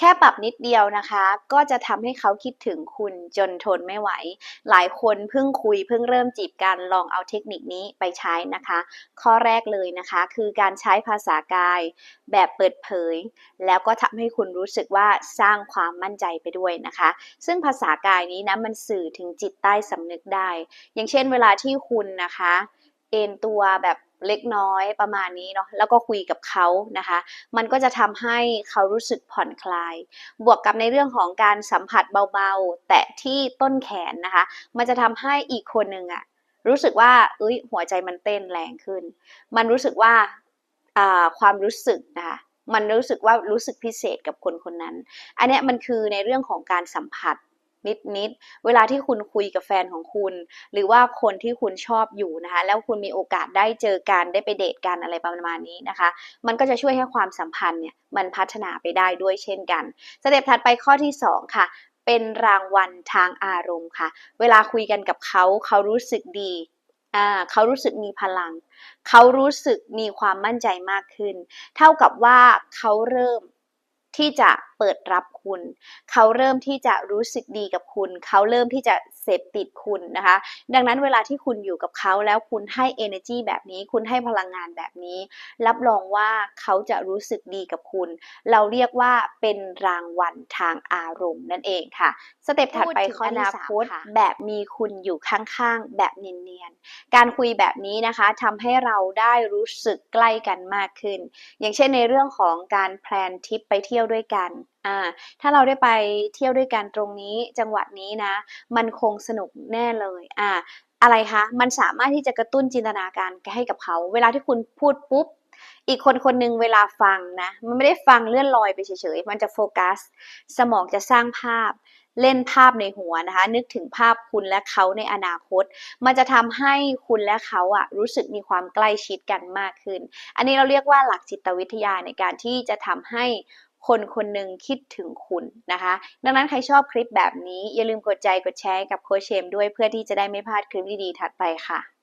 แค่ปรับนิดเดียวนะคะ ก็จะทำให้เขาคิดถึงคุณจนทนไม่ไหว หลายคนเพิ่งคุยเพิ่งเริ่มจีบกันลองเอาเทคนิคนี้ไปใช้นะคะ ข้อแรกเลยนะคะ คือการใช้ภาษากายแบบเปิดเผย แล้วก็ทำให้คุณรู้สึกว่าสร้างความมั่นใจไปด้วยนะคะ ซึ่งภาษากายนี้นะมันสื่อถึงจิตใต้สำนึกได้ อย่างเช่นเวลาที่คุณนะคะ เอนตัวแบบ เล็กน้อยประมาณนี้เนาะแล้วก็คุยกับเขานะคะ มันก็จะทำให้เขารู้สึกผ่อนคลาย บวกกับในเรื่องของการสัมผัสเบาๆ แตะที่ต้นแขนนะคะ มันจะทำให้อีกคนหนึ่งอะรู้สึกว่าเอ้ยหัวใจมันเต้นแรงขึ้น มันรู้สึกว่าความรู้สึกนะคะมันรู้สึกว่ารู้สึกพิเศษกับคนคนนั้น อันนี้มันคือในเรื่องของการสัมผัส นิดๆ เวลาที่คุณคุยกับแฟนของคุณ หรือว่าคนที่คุณชอบอยู่นะคะ แล้วคุณมีโอกาสได้เจอกันได้ไปเดทกันอะไรประมาณนี้นะคะ มันก็จะช่วยให้ความสัมพันธ์เนี่ยมันพัฒนาไปได้ด้วยเช่นกัน สเต็ปถัดไปข้อที่ 2 ค่ะเป็นรางวัลทางอารมณ์ค่ะ เวลาคุยกันกับเขาเขารู้สึกดีอ่าเขารู้สึกมีพลัง เขารู้สึกมีความมั่นใจมากขึ้น เท่ากับว่าเขาเริ่มที่จะเปิดรับคุณ เขาเริ่มที่จะรู้สึกดีกับคุณ เขาเริ่มที่จะเสพติดคุณนะคะ ดังนั้นเวลาที่คุณอยู่กับเขาแล้วคุณให้ energy แบบนี้ คุณให้พลังงานแบบนี้ รับรองว่าเขาจะรู้สึกดีกับคุณ เราเรียกว่าเป็นรางวัลทางอารมณ์นั่นเองค่ะ สเต็ปถัดไปข้ออนาคตแบบมีคุณอยู่ข้างๆ แบบเนียนๆ การคุยแบบนี้นะคะทำให้เราได้รู้สึกใกล้กันมากขึ้น อย่างเช่นในเรื่องของการแพลนทริปไปเที่ยวด้วยกันอ่าถ้าเราได้ไปเที่ยวด้วยกันตรงนี้จังหวะนี้นะ มันคงสนุกแน่เลยอ่าอะไรคะมันสามารถที่จะกระตุ้นจินตนาการให้กับเขา เวลาที่คุณพูดปุ๊บอีกคนคนหนึ่งเวลาฟังนะ มันไม่ได้ฟังเลื่อนลอยไปเฉยๆ มันจะโฟกัส สมองจะสร้างภาพ เล่นภาพในหัวนะคะ นึกถึงภาพคุณและเขาในอนาคต มันจะทำให้คุณและเขาอะรู้สึกมีความใกล้ชิดกันมากขึ้น อันนี้เราเรียกว่าหลักจิตวิทยาในการที่จะทำให้ คนคนหนึ่งคิดถึงคุณนะคะ ดังนั้นใครชอบคลิปแบบนี้ อย่าลืมกดใจกดแชร์กับโคชเชมด้วยเพื่อที่จะได้ไม่พลาดคลิปดีๆถัดไปค่ะ